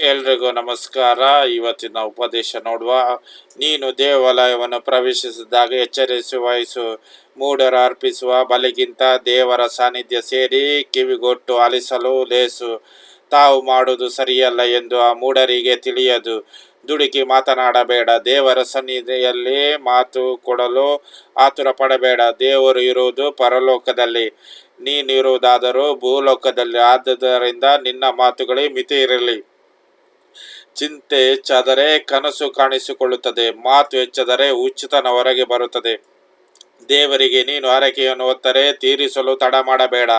ಎಲ್ರಿಗೂ ನಮಸ್ಕಾರ. ಇವತ್ತಿನ ಉಪದೇಶ ನೋಡುವ. ನೀನು ದೇವಾಲಯವನ್ನು ಪ್ರವೇಶಿಸಿದಾಗ ಎಚ್ಚರಿಸಿ ವಹಿಸು. ಮೂಢರು ಅರ್ಪಿಸುವ ಬಲಿಗಿಂತ ದೇವರ ಸಾನ್ನಿಧ್ಯ ಸೇರಿ ಕಿವಿಗೊಟ್ಟು ಆಲಿಸಲು ಲೇಸು. ತಾವು ಮಾಡುವುದು ಸರಿಯಲ್ಲ ಎಂದು ಆ ಮೂಡರಿಗೆ ತಿಳಿಯದು. ದುಡುಕಿ ಮಾತನಾಡಬೇಡ. ದೇವರ ಸನ್ನಿಧಿಯಲ್ಲಿ ಮಾತು ಕೊಡಲು ಆತುರ ಪಡಬೇಡ ದೇವರು ಇರುವುದು ಪರಲೋಕದಲ್ಲಿ. ನೀನಿರುವುದಾದರೂ ಭೂಲೋಕದಲ್ಲಿ. ಆದ್ದರಿಂದ ನಿನ್ನ ಮಾತುಗಳೇ ಮಿತಿ ಇರಲಿ ಚಿಂತೆ ಹೆಚ್ಚಾದರೆ ಕನಸು ಕಾಣಿಸಿಕೊಳ್ಳುತ್ತದೆ, ಮಾತು ಹೆಚ್ಚಾದರೆ ಉಚಿತನ ಹೊರಗೆ ಬರುತ್ತದೆ. ದೇವರಿಗೆ ನೀನು ಹರಕೆಯನ್ನು ಹೊತ್ತರೆ ತೀರಿಸಲು ತಡ ಮಾಡಬೇಡ.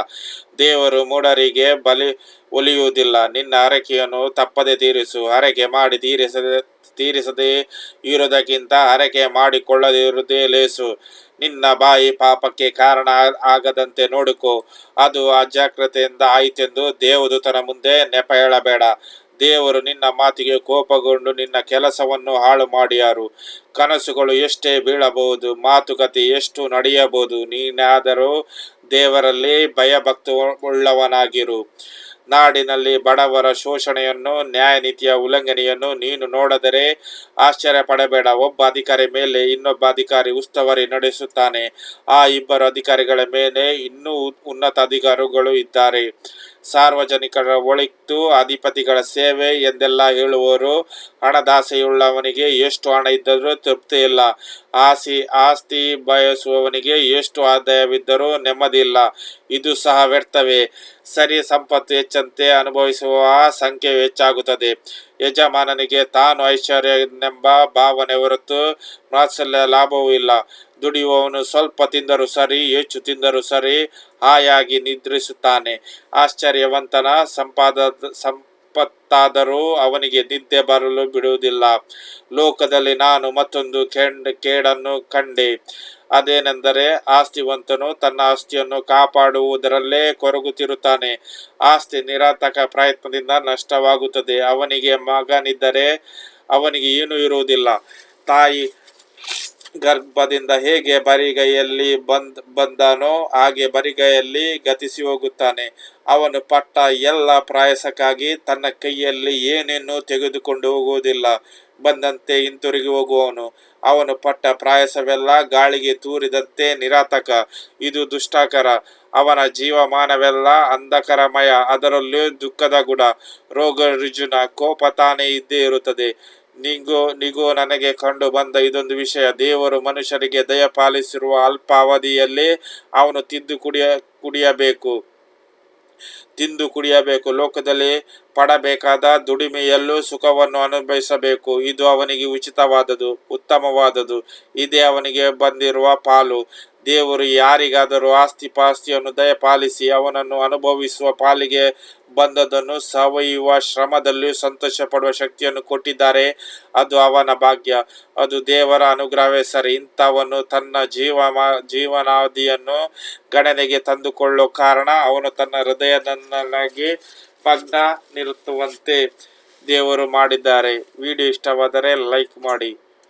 ದೇವರು ಮೂಢರಿಗೆ ಬಲಿ ಒಲಿಯುವುದಿಲ್ಲ. ನಿನ್ನ ಹರಕೆಯನ್ನು ತಪ್ಪದೆ ತೀರಿಸು. ಹರಕೆ ಮಾಡಿ ತೀರಿಸದೆ ತೀರಿಸದೆ ಇರುವುದಕ್ಕಿಂತ ಹರಕೆ ಮಾಡಿಕೊಳ್ಳದಿರುವುದೇ ಲೇಸು. ನಿನ್ನ ಬಾಯಿ ಪಾಪಕ್ಕೆ ಕಾರಣ ಆಗದಂತೆ ನೋಡಿಕೋ. ಅದು ಅಜಾಗ್ರತೆಯಿಂದ ಆಯಿತೆಂದು ದೇವದೂತನ ಮುಂದೆ ನೆಪ ಹೇಳಬೇಡ. ದೇವರು ನಿನ್ನ ಮಾತಿಗೆ ಕೋಪಗೊಂಡು ನಿನ್ನ ಕೆಲಸವನ್ನು ಹಾಳು ಮಾಡಿಯಾರು. ಕನಸುಗಳು ಎಷ್ಟೇ ಬೀಳಬಹುದು, ಮಾತುಕತೆ ಎಷ್ಟು ನಡೆಯಬಹುದು, ನೀನಾದರೂ ದೇವರಲ್ಲಿ ಭಯಭಕ್ತ ಉಳ್ಳವನಾಗಿರು ನಾಡಿನಲ್ಲಿ ಬಡವರ ಶೋಷಣೆಯನ್ನು ನ್ಯಾಯ ನೀತಿಯ ಉಲ್ಲಂಘನೆಯನ್ನು ನೀನು ನೋಡದರೆ ಆಶ್ಚರ್ಯ ಪಡಬೇಡ. ಒಬ್ಬ ಅಧಿಕಾರಿ ಮೇಲೆ ಇನ್ನೊಬ್ಬ ಅಧಿಕಾರಿ ಉಸ್ತುವಾರಿ ನಡೆಸುತ್ತಾನೆ. ಆ ಇಬ್ಬರು ಅಧಿಕಾರಿಗಳ ಮೇಲೆ ಇನ್ನೂ ಉನ್ನತ ಅಧಿಕಾರಿಗಳು ಇದ್ದಾರೆ. ಸಾರ್ವಜನಿಕರ ಒಳಿತು, ಅಧಿಪತಿಗಳ ಸೇವೆ ಎಂದೆಲ್ಲ ಹೇಳುವವರು, ಹಣದಾಸೆಯುಳ್ಳವನಿಗೆ ಎಷ್ಟು ಹಣ ಇದ್ದರೂ ತೃಪ್ತಿ ಇಲ್ಲ. ಆಸಿ, ಆಸ್ತಿ ಬಯಸುವವನಿಗೆ ಎಷ್ಟು ಆದಾಯವಿದ್ದರೂ ನೆಮ್ಮದಿ ಇಲ್ಲ. ಇದು ಸಹ ವ್ಯರ್ಥವೇ. ಸರಿ ಸಂಪತ್ತು ಹೆಚ್ಚಂತೆ ಅನುಭವಿಸುವ ಸಂಖ್ಯೆ ಹೆಚ್ಚಾಗುತ್ತದೆ. ಯಜಮಾನನಿಗೆ ತಾನು ಐಶ್ವರ್ಯನೆಂಬ ಭಾವನೆ ಹೊರತು ಮಾತ್ಸಲ್ಯ ಲಾಭವೂ ಇಲ್ಲ. ದುಡಿಯುವವನು ಸ್ವಲ್ಪ ತಿಂದರೂ ಸರಿ, ಹೆಚ್ಚು ತಿಂದರೂ ಸರಿ ಹಾಯಾಗಿ ನಿದ್ರಿಸುತ್ತಾನೆ. ಆಶ್ಚರ್ಯವಂತನ ಸಂಪಾದ ಸಂಪತ್ತಾದರೂ ಅವನಿಗೆ ನಿದ್ದೆ ಬರಲು ಬಿಡುವುದಿಲ್ಲ. ಲೋಕದಲ್ಲಿ ನಾನು ಮತ್ತೊಂದು ಕೆಂಡ್, ಕೇಡನ್ನು ಕಂಡೆ. ಅದೇನೆಂದರೆ ಆಸ್ತಿವಂತನು ತನ್ನ ಆಸ್ತಿಯನ್ನು ಕಾಪಾಡುವುದರಲ್ಲೇ ಕೊರಗುತ್ತಿರುತ್ತಾನೆ. ಆಸ್ತಿ ನಿರಾತಕ ಪ್ರಯತ್ನದಿಂದ ನಷ್ಟವಾಗುತ್ತದೆ. ಅವನಿಗೆ ಮಗನಿದ್ದರೆ ಅವನಿಗೆ ಏನೂ ಇರುವುದಿಲ್ಲ. ತಾಯಿ ಗರ್ಭದಿಂದ ಹೇಗೆ ಬರಿಗೈಯಲ್ಲಿ ಬಂದ್, ಬಂದನೋ ಹಾಗೆ ಬರಿಗೈಯಲ್ಲಿ ಗತಿಸಿ ಹೋಗುತ್ತಾನೆ. ಅವನು ಪಟ್ಟ ಎಲ್ಲ ಪ್ರಾಯಸಕ್ಕಾಗಿ ತನ್ನ ಕೈಯಲ್ಲಿ ಏನೇನು ತೆಗೆದುಕೊಂಡು ಹೋಗುವುದಿಲ್ಲ. ಬಂದಂತೆ ಹಿಂತಿರುಗಿ ಹೋಗುವವನು. ಅವನು ಪಟ್ಟ ಪ್ರಾಯಸವೆಲ್ಲ ಗಾಳಿಗೆ ತೂರಿದಂತೆ ನಿರಾತಕ. ಇದು ದುಷ್ಟಾಕರ. ಅವನ ಜೀವಮಾನವೆಲ್ಲ ಅಂಧಕರಮಯ. ಅದರಲ್ಲೂ ದುಃಖದ ಗುಣ. ರೋಗ ರುಜುನ ಕೋಪ ತಾನೇ ಇದ್ದೇ ಇರುತ್ತದೆ. ನಿಗೋ ನಿಗೋ ನನಗೆ ಕಂಡು ಬಂದ ಇದೊಂದು ವಿಷಯ. ದೇವರು ಮನುಷ್ಯರಿಗೆ ದಯ ಪಾಲಿಸಿರುವ ಅಲ್ಪಾವಧಿಯಲ್ಲಿ ಅವನು ತಿದ್ದು ಕುಡಿಯ, ಕುಡಿಯಬೇಕು. ತಿಂದು ಕುಡಿಯಬೇಕು. ಲೋಕದಲ್ಲಿ ಪಡಬೇಕಾದ ದುಡಿಮೆಯಲ್ಲೂ ಸುಖವನ್ನು ಅನುಭವಿಸಬೇಕು. ಇದು ಅವನಿಗೆ ಉಚಿತವಾದದು ಉತ್ತಮವಾದದು ಇದೇ ಅವನಿಗೆ ಬಂದಿರುವ ಪಾಲು. ದೇವರು ಯಾರಿಗಾದರೂ ಆಸ್ತಿ ಪಾಸ್ತಿಯನ್ನು ದಯಪಾಲಿಸಿ ಅವನನ್ನು ಅನುಭವಿಸುವ ಪಾಲಿಗೆ ಬಂದದನ್ನು ಸಾವಯವ ಶ್ರಮದಲ್ಲಿ ಸಂತೋಷ ಪಡುವ ಶಕ್ತಿಯನ್ನು ಕೊಟ್ಟಿದ್ದಾರೆ. ಅದು ಅವನ ಭಾಗ್ಯ. ಅದು ದೇವರ ಅನುಗ್ರಹವೇ ಸರಿ. ಇಂಥವನು ತನ್ನ ಜೀವ ಜೀವನಾವಧಿಯನ್ನು ಗಣನೆಗೆ ತಂದುಕೊಳ್ಳೋ ಕಾರಣ ಅವನು ತನ್ನ ಹೃದಯದನ್ನಾಗಿ ಮಗ್ನ ನಿರುತ್ತುವಂತೆ ದೇವರು ಮಾಡಿದ್ದಾರೆ. ವಿಡಿಯೋ ಇಷ್ಟವಾದರೆ ಲೈಕ್ ಮಾಡಿ.